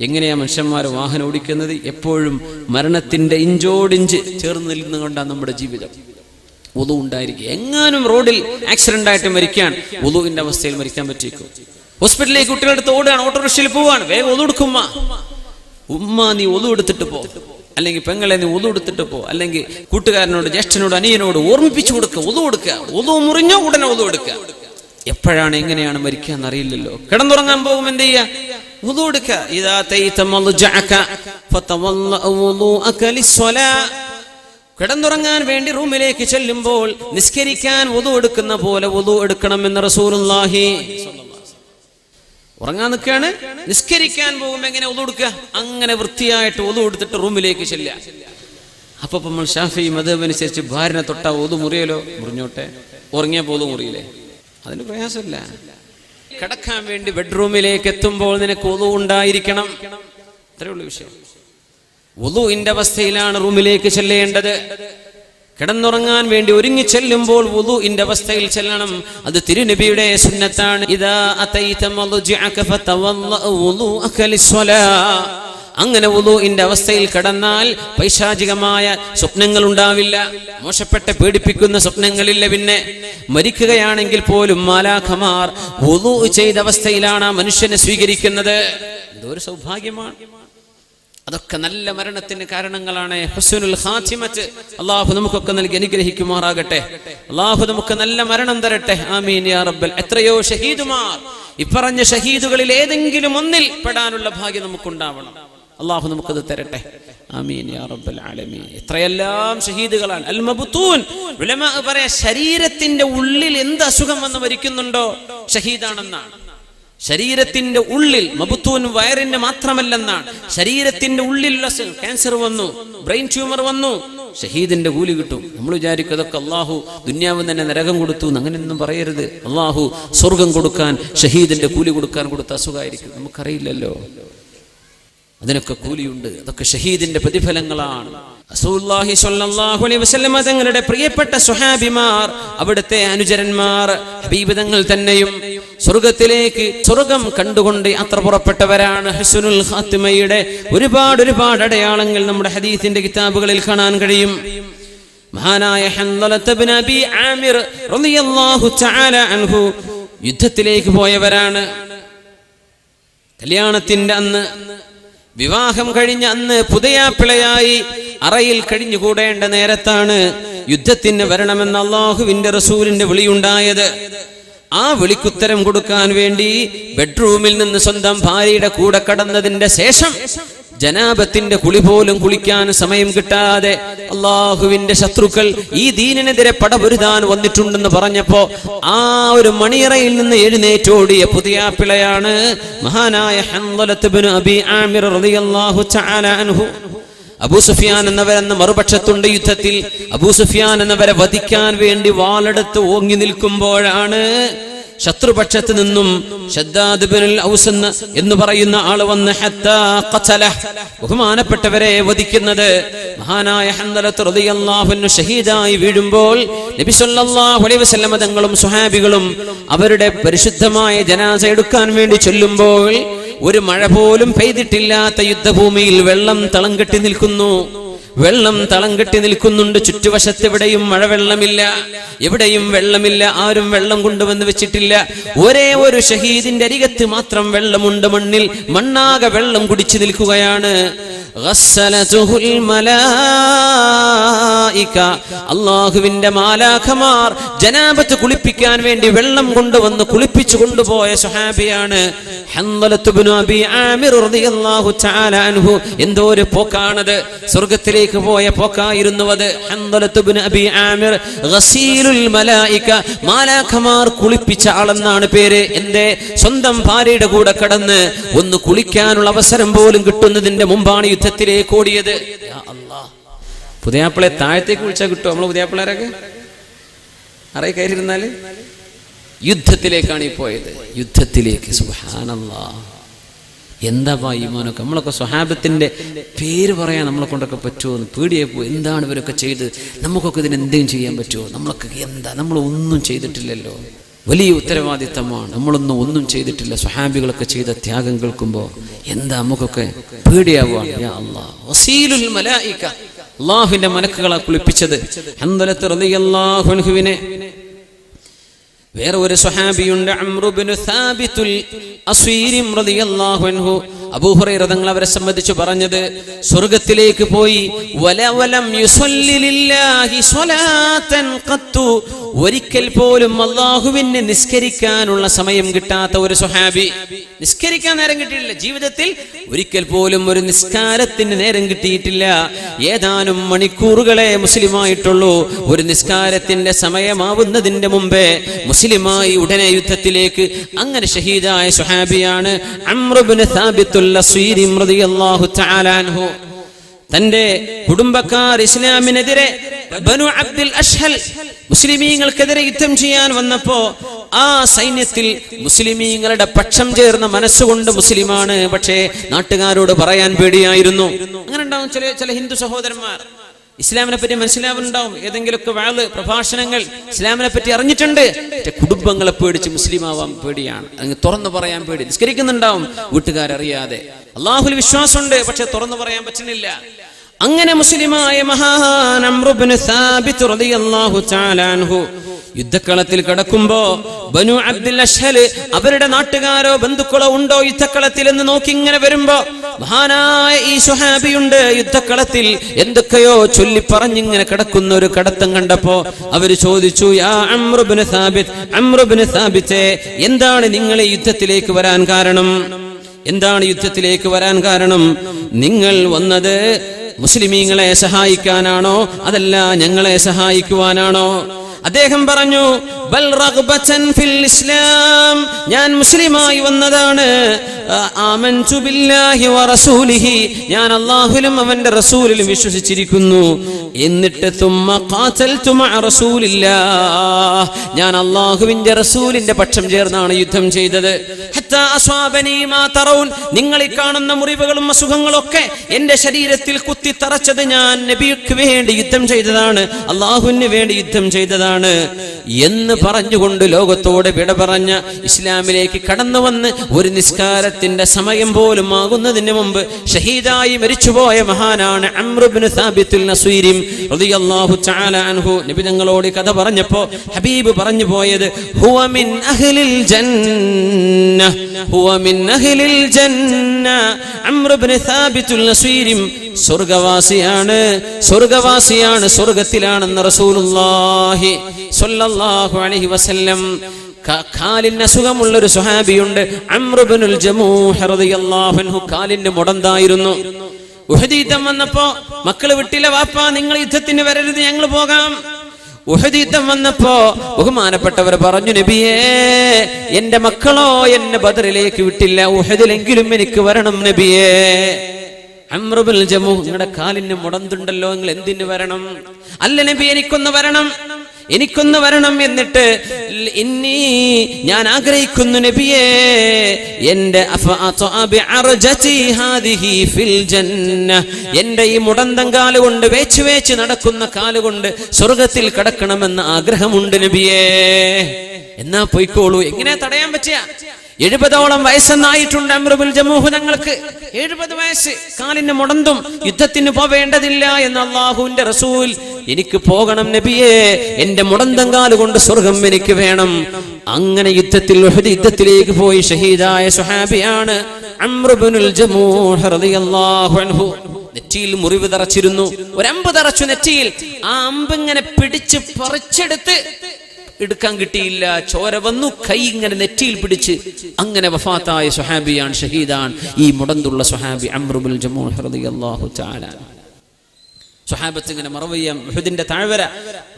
എങ്ങനെയാ മനുഷ്യന്മാർ വാഹനം ഓടിക്കുന്നത്? എപ്പോഴും മരണത്തിന്റെ ഇഞ്ചോടിഞ്ച് ചേർന്ന് നിൽക്കുന്നുകൊണ്ടാണ് നമ്മുടെ ജീവിതം. ഉതു ഉണ്ടായിരിക്കും എങ്ങാനും റോഡിൽ ആക്സിഡന്റ് ആയിട്ട് മരിക്കാൻ ഉതുവിന്റെ അവസ്ഥയിൽ മരിക്കാൻ പറ്റിയേക്കും. ഹോസ്പിറ്റലിലേക്ക് കുട്ടികളെടുത്ത് ഓടുകയാണ് ഓട്ടോറിക്ഷയിൽ പോവാണ് വേഗം ഒതു എടുക്കുമ്മ ഉമ്മ. നീ ഒതു എടുത്തിട്ട് പോ. അല്ലെങ്കിൽ പെങ്ങളെ നീ ഒതു എടുത്തിട്ട് പോ. അല്ലെങ്കിൽ കൂട്ടുകാരനോട് ജ്യേഷ്ഠനോട് അനിയനോട് ഓർമ്മിപ്പിച്ചു കൊടുക്കുക ഒതു കൊടുക്കുക. ഒതു മുറിഞ്ഞോ ഉടനെ ഒതു എടുക്കുക. എപ്പോഴാണ് എങ്ങനെയാണ് മരിക്കുക എന്നറിയില്ലല്ലോ. കിടന്നുറങ്ങാൻ പോകും എന്ത് ചെയ്യാ എടുക്കുക ഇതാ തൈത മൽജഅക ഫതവല്ല വുളൂഅക ലിസ്സലാ കിടന്നുറങ്ങാൻ വേണ്ടി റൂമിലേക്ക് ചെല്ലുമ്പോൾ നിസ്കരിക്കാൻ ഒതു എടുക്കുന്ന പോലെ വുതു എടുക്കണം എന്ന് റസൂലുള്ളാഹി ഉറങ്ങാൻ നിൽക്കുകയാണ്. നിസ്കരിക്കാൻ പോകുമ്പോൾ എങ്ങനെ ഒതു എടുക്കുക? അങ്ങനെ വൃത്തിയായിട്ട് ഒതു എടുത്തിട്ട് റൂമിലേക്ക് ചെല്ലുക. അപ്പൊ നമ്മൾ ഷാഫി മതമനുസരിച്ച് ഭാര്യനെ തൊട്ട ഒതു മുറിയലോ മുറിഞ്ഞോട്ടെ. ഉറങ്ങിയ പോലും മുറിയില്ലേ? അതിന് പ്രയാസമില്ല. കിടക്കാൻ വേണ്ടി ബെഡ്റൂമിലേക്ക് എത്തുമ്പോൾ നിനക്ക് ഒതു ഉണ്ടായിരിക്കണം. അത്രേ ഉള്ളൂ വിഷയം. വുളുവിന്റെ അവസ്ഥയിലാണ് റൂമിലേക്ക് ചെല്ലേണ്ടത്. കിടന്നുറങ്ങാൻ വേണ്ടി ഒരുങ്ങി ചെല്ലുമ്പോൾ വുളുവിന്റെ അവസ്ഥയിൽ ചെല്ലണം. അത് തിരുനബിയുടെ സുന്നത്താണ്. ഇതാ അതൈത മൽജഅക ഫതവല്ല വുളുഅക ലിസ്സലാ അങ്ങനെ വുളുവിന്റെ അവസ്ഥയിൽ കടന്നാൽ പൈശാചികമായ സ്വപ്നങ്ങൾ ഉണ്ടാവില്ല. മോശപ്പെട്ട പേടിപ്പിക്കുന്ന സ്വപ്നങ്ങളില്ല പിന്നെ. മരിക്കുകയാണെങ്കിൽ പോലും മാലാഖമാർ ഉദു ചെയ്ത അവസ്ഥയിലാണ് ആ മനുഷ്യനെ സ്വീകരിക്കുന്നത്. എന്തോ ഒരു സൗഭാഗ്യമാണ്. അതൊക്കെ നല്ല മരണത്തിന് കാരണങ്ങളാണ്. ഹുസ്നുൽ ഖാത്തിമത്ത്. അള്ളാഹു നമുക്കൊക്കെ നൽകി അനുഗ്രഹിക്കുമാറാകട്ടെ. അള്ളാഹു നമുക്ക് നല്ല മരണം തരട്ടെ. ആമീൻ യാ റബ്ബൽ. എത്രയോ ഷഹീദുമാർ. ഇപ്പറഞ്ഞ ഷഹീദുകളിൽ ഏതെങ്കിലും ഒന്നിൽ പെടാനുള്ള ഭാഗ്യം നമുക്കുണ്ടാവണം. അള്ളാഹു നമുക്കത് തരട്ടെ. ആമീൻ യാ റബ്ബൽ ആലമീൻ. എത്രയെല്ലാം ഷഹീദുകളാണ്. അൽ മബ്തൂൻ ഉലമാ പറയാ ശരീരത്തിന്റെ ഉള്ളിൽ എന്ത് അസുഖം വന്ന് മരിക്കുന്നുണ്ടോ? ഷഹീദാണെന്നാണ്. ശരീരത്തിന്റെ ഉള്ളിൽ മബുത്തൂൻ വയറിന്റെ മാത്രമല്ലെന്നാണ്. ശരീരത്തിന്റെ ഉള്ളിലുള്ള ക്യാൻസർ വന്നു ബ്രെയിൻ ട്യൂമർ വന്നു ഷഹീദിന്റെ കൂലി കിട്ടും. നമ്മൾ വിചാരിക്കും അതൊക്കെ അള്ളാഹു ദുന്യാവ് തന്നെ നരകം കൊടുത്തു അങ്ങനെയൊന്നും പറയരുത്. അള്ളാഹു സ്വർഗം കൊടുക്കാൻ ഷഹീദിന്റെ കൂലി കൊടുക്കാൻ കൊടുത്ത അസുഖമായിരിക്കും. നമുക്കറിയില്ലല്ലോ. അതിനൊക്കെ കൂലിയുണ്ട്. അതൊക്കെ ഷഹീദിന്റെ പ്രതിഫലങ്ങളാണ്. റസൂലുള്ളാഹി സ്വല്ലല്ലാഹു അലൈഹി വസല്ലമ തങ്ങളുടെ പ്രിയപ്പെട്ട സുഹാബിമാർ അവിടുത്തെ അനുചരന്മാർ ഹബീബിതങ്ങൾ തന്നെയും സ്വർഗത്തിലേക്ക് സ്വർഗം കണ്ടുകൊണ്ട് യാത്ര പുറപ്പെട്ടവരാണ്. ഹസുനുൽ ഖാത്തിമയുടെ ഒരുപാട് ഒരുപാട് അടയാളങ്ങൾ നമ്മുടെ ഹദീസിന്റെ കിതാബുകളിൽ കാണാൻ കഴിയും. മഹാനായ അബി ആമിർ റളിയല്ലാഹു തആല അൻഹു യുദ്ധത്തിലേക്ക് പോയവരാണ്. കല്യാണത്തിന്റെ അന്ന് വിവാഹം കഴിഞ്ഞ അന്ന് പുതയാപ്പിളയായി അറയിൽ കഴിഞ്ഞുകൂടേണ്ട നേരത്താണ് യുദ്ധത്തിന് വരണമെന്ന അള്ളാഹുവിന്റെ റസൂലിന്റെ വിളിയുണ്ടായത്. ആ വിളിക്കുത്തരം കൊടുക്കാൻ വേണ്ടി ബെഡ്റൂമിൽ നിന്ന് സ്വന്തം ഭാര്യയുടെ കൂടെ കടന്നതിന്റെ ശേഷം ജനാബത്തിന്റെ കുളി പോലും കുളിക്കാൻ സമയം കിട്ടാതെ അള്ളാഹുവിന്റെ ശത്രുക്കൾ ഈ ദീനിനെതിരെ പടപൊരുതാൻ വന്നിട്ടുണ്ടെന്ന് പറഞ്ഞപ്പോ ആ ഒരു മണിയറയിൽ നിന്ന് എഴുന്നേറ്റോടിയ പുതിയ പിളയാണ് മഹാനായ ആമിർ റളിയല്ലാഹു തആല അൻഹു. അബൂ സുഫിയാൻ എന്നവരെന്ന മറുപക്ഷത്തുണ്ട് യുദ്ധത്തിൽ. അബൂ സുഫിയാൻ എന്നവരെ വധിക്കാൻ വേണ്ടി വാളെടുത്ത് ഓങ്ങി നിൽക്കുമ്പോഴാണ് ശത്രുപക്ഷത്ത് നിന്നും ഷദ്ദാദ് ബിനുൽ ഔസ് എന്ന് പറയുന്ന ആൾ വന്ന്. ബഹുമാനപ്പെട്ടവരെ വധിക്കുന്നത് മഹാനായ അൻഹു ഷഹീദായി വീഴുമ്പോൾ നബി സല്ലല്ലാഹു അലൈഹി വസല്ലമ തങ്ങളും സ്വഹാബികളും അവരുടെ പരിശുദ്ധമായ ജനാസ എടുക്കാൻ വേണ്ടി ചൊല്ലുമ്പോൾ ഒരു മഴ പോലും പെയ്തിട്ടില്ലാത്ത യുദ്ധഭൂമിയിൽ വെള്ളം തളം കെട്ടി നിൽക്കുന്നു വെള്ളം തളം കെട്ടി നിൽക്കുന്നുണ്ട്. ചുറ്റുവശത്ത് എവിടെയും മഴവെള്ളമില്ല. എവിടെയും വെള്ളമില്ല. ആരും വെള്ളം കൊണ്ടുവന്ന് വെച്ചിട്ടില്ല. ഒരേ ഒരു ഷഹീദിന്റെ അരികത്ത് മാത്രം വെള്ളമുണ്ട് മണ്ണിൽ. മണ്ണാകെ വെള്ളം കുടിച്ചു നിൽക്കുകയാണ്. അള്ളാഹുവിന്റെ മാലാഖമാർ ജനാബത്ത് കുളിപ്പിക്കാൻ വേണ്ടി വെള്ളം കൊണ്ടുവന്ന് കുളിപ്പിച്ചു കൊണ്ടുപോയ സുഹാബിയാണ് എന്തോ ഒരു പോക്കാണത്. സ്വർഗത്തിലേക്ക് പോയ പോക്കായിരുന്നു അത്. മാലാഖമാർ കുളിപ്പിച്ച ആളെന്നാണ് പേര്. എന്റെ സ്വന്തം ഭാര്യയുടെ കൂടെ കടന്ന് ഒന്ന് കുളിക്കാനുള്ള അവസരം പോലും കിട്ടുന്നതിന്റെ മുമ്പാണ് യുദ്ധത്തിലേക്ക് ഓടിയത്. പുതിയാപ്പിളെ താഴത്തേക്ക് വിളിച്ചാൽ കിട്ടുമോ നമ്മൾ പുതിയാപ്പിളാരൊക്കെ അറേ കയറിയിരുന്നാൽ? യുദ്ധത്തിലേക്കാണ് ഈ പോയത്. യുദ്ധത്തിലേക്ക്. സുഹാനല്ലാ എന്താ ഈമാനൊക്കെ നമ്മളൊക്കെ സ്വഹാബത്തിന്റെ പേര് പറയാൻ നമ്മളെ കൊണ്ടൊക്കെ പറ്റുമോ എന്ന് പേടിയായി പോയി. എന്താണ് ഇവരൊക്കെ ചെയ്ത്? നമുക്കൊക്കെ ഇതിന് എന്തെങ്കിലും ചെയ്യാൻ പറ്റുമോ നമ്മളൊക്കെ എന്താ? നമ്മൾ ഒന്നും ചെയ്തിട്ടില്ലല്ലോ. വലിയ ഉത്തരവാദിത്തമാണ്. നമ്മളൊന്നും ഒന്നും ചെയ്തിട്ടില്ല. സ്വഹാബികളൊക്കെ ചെയ്ത ത്യാഗം കേൾക്കുമ്പോൾ എന്താ നമുക്കൊക്കെ മലായിക. അള്ളാഹുവിന്റെ മലക്കുകളെ കുളിപ്പിച്ചത്. അൻഹുവിനെ. വേറെ ഒരു റളിയല്ലാഹു അൻഹു. അബൂ ഹുറൈറ തങ്ങൾ അവരെ സംബന്ധിച്ച് പറഞ്ഞത് സ്വർഗത്തിലേക്ക് പോയി വലവലം ഒരിക്കൽ പോലും അള്ളാഹുവിന് നിസ്കരിക്കാനുള്ള സമയം കിട്ടാത്ത ഒരു സ്വഹാബി നിസ്കരിക്കാൻ നേരം കിട്ടിയിട്ടില്ല. ജീവിതത്തിൽ ഒരിക്കൽ പോലും ഒരു നിസ്കാരത്തിന് നേരം കിട്ടിയിട്ടില്ല. ഏതാനും മണിക്കൂറുകളെ മുസ്ലിമായിട്ടുള്ളൂ. ഒരു നിസ്കാരത്തിന്റെ സമയമാവുന്നതിന്റെ മുമ്പേ മുസ്ലിമായി ഉടനെ യുദ്ധത്തിലേക്ക് അങ്ങനെ ഷഹീദായ സുഹാബിയാണ് അമ്രുബിന് തആല അൻഹു. തന്റെ കുടുംബക്കാർ ഇസ്ലാമിനെതിരെ ബനു അബ്ദുൽ അഷ്ഹൽ മുസ്ലിമീങ്ങൾക്കെതിരെ യുദ്ധം ചെയ്യാൻ വന്നപ്പോ ആ സൈന്യത്തിൽ മുസ്ലിമീങ്ങളുടെ പക്ഷം ചേർന്ന മനസ്സുകൊണ്ട് മുസ്ലിമാണ്. പക്ഷേ നാട്ടുകാരോട് പറയാൻ പേടിയായിരുന്നു. അങ്ങനെ ഉണ്ടാവും ചില ചില ഹിന്ദു സഹോദരന്മാർ. ഇസ്ലാമിനെ പറ്റി മനസ്സിലാവുന്നുണ്ടാവും. ഏതെങ്കിലുമൊക്കെ വാൾ പ്രഭാഷണങ്ങൾ ഇസ്ലാമിനെ പറ്റി അറിഞ്ഞിട്ടുണ്ട്. കുടുംബങ്ങളെ പേടിച്ച് മുസ്ലിം ആവാൻ പേടിയാണ്. അങ്ങ് തുറന്നു പറയാൻ പേടി. നിസ്കരിക്കുന്നുണ്ടാവും. വീട്ടുകാരറിയാതെ. അള്ളാഹുൽ വിശ്വാസമുണ്ട് പക്ഷെ തുറന്നു പറയാൻ പറ്റുന്നില്ല. അങ്ങനെ മുസ്ലിമായ യുദ്ധക്കളത്തിൽ കിടക്കുമ്പോ ബനു അബ്ദുൽ അഷ്ഹൽ അവരുടെ നാട്ടുകാരോ ബന്ധുക്കളോ ഉണ്ടോ യുദ്ധക്കളത്തിൽ എന്ന് നോക്കി ഇങ്ങനെ വരുമ്പോ മഹാനായ ഈ സുഹാബിയുണ്ട് യുദ്ധക്കളത്തിൽ. എന്തൊക്കെയോ ചൊല്ലി പറഞ്ഞിങ്ങനെ കിടക്കുന്ന ഒരു കടത്തം കണ്ടപ്പോ അവർ ചോദിച്ചു യാ സാബിത് എന്താണ് നിങ്ങളെ യുദ്ധത്തിലേക്ക് വരാൻ കാരണം? എന്താണ് യുദ്ധത്തിലേക്ക് വരാൻ കാരണം? നിങ്ങൾ വന്നത് മുസ്ലിമീങ്ങളെ സഹായിക്കാനാണോ? അതല്ല ഞങ്ങളെ സഹായിക്കുവാനാണോ? അദ്ദേഹം പറഞ്ഞു ഫിൽ ഇസ്ലാം. ഞാൻ മുസ്ലിമായി വന്നതാണ്. ആമൻതു ബില്ലാഹി വറസൂലിഹി ഞാൻ അള്ളാഹുലും അവന്റെ റസൂലിലും വിശ്വസിച്ചിരിക്കുന്നു. എന്നിട്ട് തുമ്മ ഖാതൽതു മഅ റസൂലില്ലാ ഞാൻ അള്ളാഹുവിന്റെ റസൂലിന്റെ പക്ഷം ചേർന്നാണ് യുദ്ധം ചെയ്തത്. നിങ്ങൾ ഈ കാണുന്ന മുറിവുകളും അസുഖങ്ങളും ഒക്കെ എന്റെ ശരീരത്തിൽ കുത്തി തറച്ചത് ഞാൻ നബിക്ക് വേണ്ടി യുദ്ധം ചെയ്തതാണ്. അള്ളാഹുവിന് വേണ്ടി യുദ്ധം ചെയ്തതാണ്. എന്ന് പറഞ്ഞുകൊണ്ട് ലോകത്തോട് വിട പറഞ്ഞ ഇസ്ലാമിലേക്ക് കടന്നു വന്ന് ഒരു നിസ്കാരത്തിന്റെ സമയം പോലും ആകുന്നതിന് മുമ്പ് ഷഹീദായി മരിച്ചുപോയ മഹാനാണ് നബി തങ്ങളോട് കഥ പറഞ്ഞപ്പോ ഹബീബ് പറഞ്ഞു പോയത് ഹുവ മിൻ അഹ്ലിൽ ജന്ന ഹുവ أهل الجنة ജന്ന. بن ثابت النصير സ്വർഗവാസിയാണ്. സ്വർഗവാസിയാണ് സ്വർഗത്തിലാണെന്ന് റസൂലുള്ളാഹി സ്വല്ലല്ലാഹു അലൈഹി വസല്ലം. കാലിന് അസുഖമുള്ള ഒരു സുഹാബിയുണ്ട് അമ്രുബനുൽ ജമൂഹ് റളിയല്ലാഹു അൻഹു കാലിന് മുടന്തായിരുന്നു. ഉഹദീതം വന്നപ്പോ മക്കൾ വിട്ടില്ല വാപ്പ നിങ്ങൾ യുദ്ധത്തിന് വരരുത് ഞങ്ങൾ പോകാം. ഉഹദ് യുദ്ധം വന്നപ്പോ ബഹുമാനപ്പെട്ടവർ പറഞ്ഞു നബിയേ എന്റെ മക്കളോ എന്നെ ബദറിലേക്ക് വിട്ടില്ല. ഉഹദിലെങ്കിലും എനിക്ക് വരണം നബിയേ. അമ്രബുൽ ജമു നിങ്ങളുടെ കാലിന് മുടന്തുണ്ടല്ലോ നിങ്ങൾ എന്തിന് വരണം? അല്ല നബി എനിക്കൊന്ന് വരണം. എനിക്കൊന്ന് വരണം എന്നിട്ട് ഇന്നി ഞാൻ ആഗ്രഹിക്കുന്നു നബിയേ എന്റെ എന്റെ ഈ മുടന്തം കാലുകൊണ്ട് വേച്ചു വേച്ച് നടക്കുന്ന കാലുകൊണ്ട് സ്വർഗത്തിൽ കടക്കണമെന്ന് ആഗ്രഹമുണ്ട് നബിയേ. എന്നാ പൊയ്ക്കോളൂ എങ്ങനെ തടയാൻ പറ്റിയ? എഴുപതോളം വയസ്സെന്നായിട്ടുണ്ട് അമ്രുബുൽ ജമൂഹു ഞങ്ങൾക്ക്. എഴുപത് വയസ്സ്. കാലിന് മുടന്തും യുദ്ധത്തിന് പോവേണ്ടതില്ല എന്ന് അള്ളാഹുവിന്റെ റസൂൽ എനിക്ക് പോകണം നബിയേ എന്റെ മുടന്തം കാലുകൊണ്ട് സ്വർഗം എനിക്ക് വേണം. അങ്ങനെ യുദ്ധത്തിൽ യുദ്ധത്തിലേക്ക് പോയി ഷഹീദായ സുഹാബിയാണ് അമ്രുബുൽ അൻഹു. നെറ്റിയിൽ മുറിവ് തറച്ചിരുന്നു. ഒരമ്പ് തറച്ചു നെറ്റിയിൽ ആ അമ്പ് ഇങ്ങനെ പിടിച്ച് പറിച്ചെടുത്ത് എടുക്കാൻ കിട്ടിയില്ല. ചോര വന്നു കൈ ഇങ്ങനെ നെറ്റിയിൽ പിടിച്ച് അങ്ങനെ വഫാത്തായ സുഹാബിയാണ് ഷഹീദാൻ ഈ മുടന്തുള്ള സുഹാബി അമ്രുബുൽ ജമൂഹ് റളിയല്ലാഹു തആല. സുഹാബത്ത് ഇങ്ങനെ മറവയ്യാം ഉഹുദിന്റെ താഴ്വര.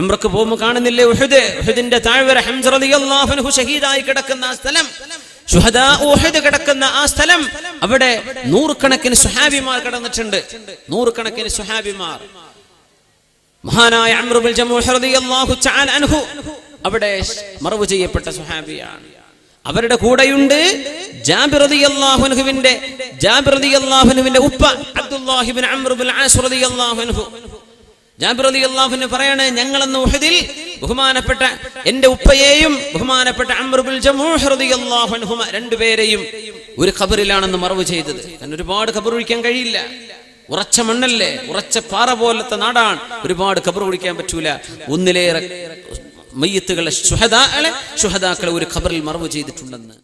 ഉംറക്ക് പോകുമ്പോൾ കാണുന്നില്ലേ ഉഹുദ്? ഉഹുദിന്റെ താഴ്വര ഹംസറിയാഹു ഷഹീദായി കിടക്കുന്ന ആ സ്ഥലം. കിടക്കുന്ന ആ സ്ഥലം. അവിടെ നൂറുകണക്കിന് സുഹാബിമാർ കിടന്നിട്ടുണ്ട്. നൂറുകണക്കിന് സുഹാബിമാർ മഹാനായ അമ്രുബുൽ ജമൂഹ് റളിയല്ലാഹു തആല അൻഹു അവിടെ മറവ് ചെയ്യപ്പെട്ട സുഹാബിയാണ് അവരുടെ കൂടെയുണ്ട് റളിയല്ലാഹു അൻഹുവിന്റെ ഉപ്പ അബ്ദുല്ലാഹിബിൻ ഇബ്നു അംർ ഇബ്നുൽ ആസ് റളിയല്ലാഹു അൻഹു. ജാബിർ റളിയല്ലാഹു അൻഹു പറയാണ് ഞങ്ങൾ അന്ന് ഉഹദിൽ ബഹുമാനപ്പെട്ട എന്റെ ഉപ്പയെയും ബഹുമാനപ്പെട്ട അമ്രുബുൽ അൻഹുമ രണ്ടുപേരെയും ഒരു ഖബറിലാണെന്ന് മറവ് ചെയ്തത്. കാരണം ഒരുപാട് ഖബർ ഒഴിക്കാൻ കഴിയില്ല. ഉറച്ച മണ്ണല്ലേ? ഉറച്ച പാറ പോലത്തെ നാടാണ്. ഒരുപാട് ഖബർ ഒഴിക്കാൻ പറ്റൂല. ഒന്നിലേറെ മയ്യത്തുകളെ ശുഹദാക്കളെ ശുഹദാക്കളെ ഒരു ഖബറിൽ മറവ് ചെയ്തിട്ടുണ്ടെന്ന്.